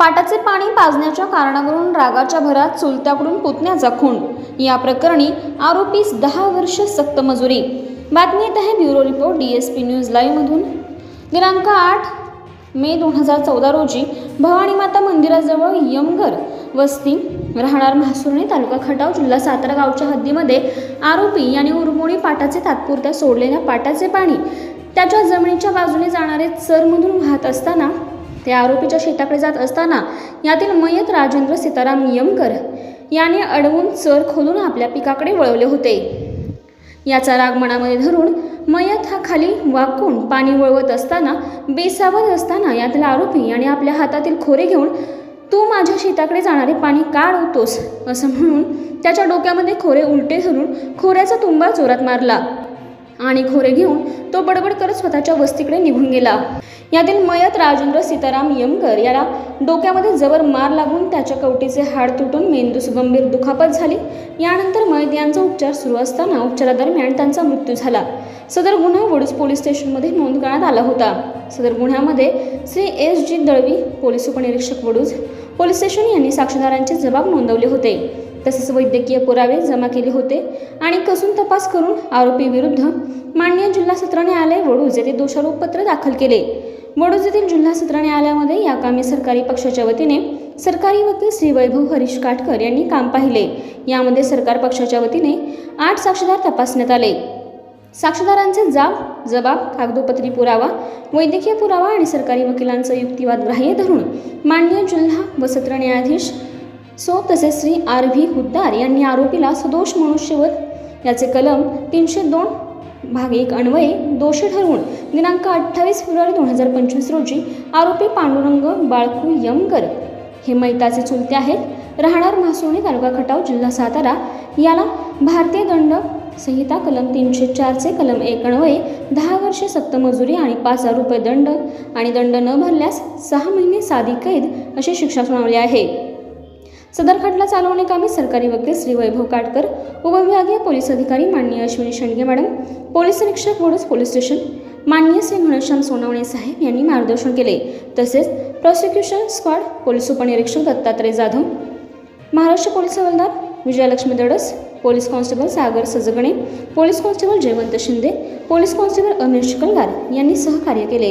पाटाचे पाणी पाजण्याच्या कारणावरून रागाच्या भरात चुलत्याकडून पुतण्याचा खून या प्रकरणी आरोपीस दहा वर्ष सक्त मजुरी. बातमी येत आहे bureau report D S P news लाईव्हमधून दिनांक आठ मे दोन हजार चौदा रोजी भवानी माता मंदिराजवळ यमगर वस्ती राहणार म्हासुर्णी तालुका खटाव जिल्हा सातारा गावच्या हद्दीमध्ये आरोपी यांनी उरमोडी पाटाचे तात्पुरत्या सोडलेल्या पाटाचे पाणी त्याच्या जमिनीच्या बाजूने जाणारे चरमधून वाहत असताना ते आरोपीच्या शेताकडे जात असताना यातील मयत राजेंद्र सीताराम यमकर याने अडवून चर खोलून आपल्या पिकाकडे वळवले होते. याचा राग मनामध्ये धरून मयत हा खाली वाकून पाणी वळवत असताना बेसावत असताना यातील आरोपी आणि आपल्या हातातील खोरे घेऊन तू माझ्या शेताकडे जाणारे पाणी का अडवतोस? असं म्हणून त्याच्या डोक्यामध्ये खोरे उलटे धरून खोऱ्याचा तुंबा जोरात मारला आणि खोरे घेऊन तो बडबड करत स्वतःच्या वस्तीकडे निघून गेला. यातील मयत राजेंद्र सीताराम यमकर याला डोक्यामध्ये जबर मार लागून त्याच्या कवटीचे हाड तुटून मेंदूस गंभीर दुखापत झाली. यानंतर मयत यांचा उपचार सुरू असताना उपचारादरम्यान त्यांचा मृत्यू झाला. सदर गुन्हा वडूज पोलीस स्टेशनमध्ये नोंद करण्यात आला होता. सदर गुन्ह्यामध्ये Shri S G Dalvi police उपनिरीक्षक वडूज पोलीस स्टेशन यांनी साक्षीदारांचे जबाब नोंदवले होते. तसेच वैद्यकीय पुरावे जमा केले होते आणि कसून तपास करून आरोपी विरुद्ध जिल्हा सत्र न्यायालय वडूज येथे दोषारोपपत्र दाखल केले. वडूज येथील जिल्हा सत्र न्यायालयामध्ये या कामी सरकारी पक्षाच्या वतीने सरकारी वकील श्री वैभव हरीश काटकर यांनी काम पाहिले. यामध्ये सरकार पक्षाच्या वतीने आठ साक्षीदार तपासण्यात आले. साक्षीदारांचे जाब जबाब कागदोपत्री पुरावा वैद्यकीय पुरावा आणि सरकारी वकिलांचा युक्तिवाद ग्राह्य धरून माननीय जिल्हा व सत्र न्यायाधीश सो तसेच श्री आर व्ही हुद्दार यांनी आरोपीला सदोष मनुष्यवध याचे कलम तीनशे दोन भाग एक अन्वये दोषी ठरवून दिनांक अठ्ठावीस फेब्रुवारी दोन हजार पंचवीस रोजी आरोपी पांडुरंग बाळकू यमकर हे मैताचे चुलते आहेत. राहणार म्हासोणी तालुका खटाव जिल्हा सातारा. याला भारतीय दंड संहिता कलम तीनशे चारचे कलम एक दहा वर्षे सक्तमजुरी आणि पाच हजार रुपये दंड आणि दंड न भरल्यास सहा महिने साधी कैद अशी शिक्षा सुनावली आहे. सदर खटला चालवणे कामी सरकारी वकील श्री वैभव काटकर उपविभागीय पोलीस अधिकारी माननीय अश्विनी शेंडगे मॅडम पोलीस निरीक्षक वडूज पोलीस स्टेशन माननीय श्री घनश्याम सोनवणे साहेब यांनी मार्गदर्शन केले. तसेच प्रॉसिक्युशन स्क्वॉड पोलीस उपनिरीक्षक दत्तात्रय जाधव महाराष्ट्र पोलीस हवालदार Vijayalakshmi Dadas police constable Sagar Sajgane police constable Jayvant Shinde police constable Amir Chikalgar यांनी सहकार्य केले.